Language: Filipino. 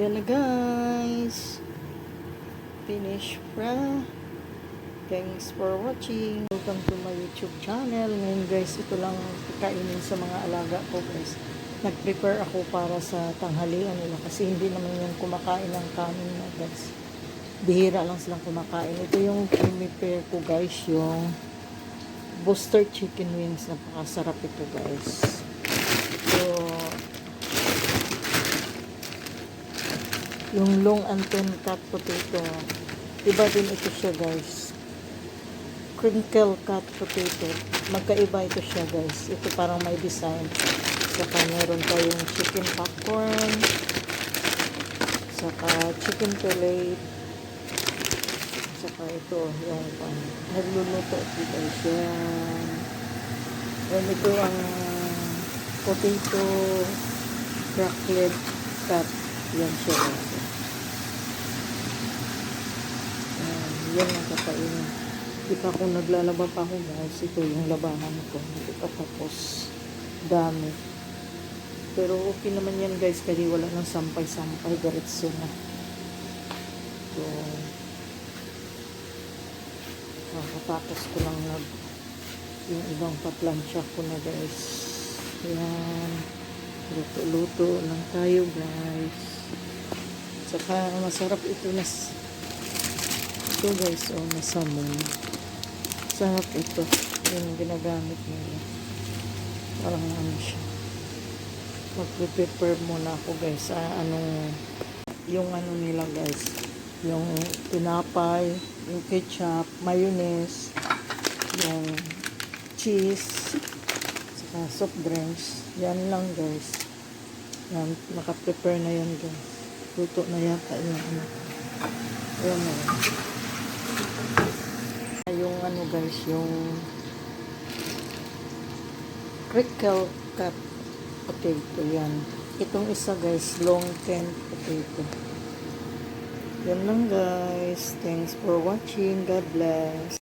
Yan na guys. Finish fra. Thanks for watching. Welcome to my YouTube channel. Ngayon guys, ito lang kakainin sa mga alaga ko guys. Nag-prepare ako para sa tanghalian nila kasi hindi naman yan kumakain ng kanin na guys. Bihira lang silang kumakain. Ito yung prepare ko guys, yung booster chicken wings. Napakasarap ito guys. So, yung long antenna cut potato. Iba din ito siya guys. Crinkle cut potato. Magkaiba ito siya guys. Ito parang may design. Saka meron tayong chicken popcorn. Saka chicken fillet. Saka ito yung pan. Nagluluto ito guys. Yan. Yan ito ang potato cracklet cut. Yan siya guys. Yan, yan ang kakainin. Di pa ako naglalaba pa ako guys. Ito yung labahan ko. Hindi pa tapos. Dami. Pero okay naman yan guys. Kasi wala nang sampay-sampay. Diretso na. So, kakatapos ko lang nag yung ibang paplansya ko na guys. Yan. Luto-luto lang tayo guys. Saka masarap ito na ito guys oh nasa moon. Sarap ito. Yung ginagamit nila. Parang ano siya. Mag-prepare muna ako guys sa anong yung ano nila guys. Yung tinapay, yung ketchup, mayonnaise, yung cheese, saka soft drinks. Yan lang guys. Yan, naka-prepare na yan guys. Luto na yata yung ano. Ayan na yan. Yung ano guys, yung crinkle cut potato yan. Itong isa guys, long can potato. Yan lang guys. Thanks for watching. God bless.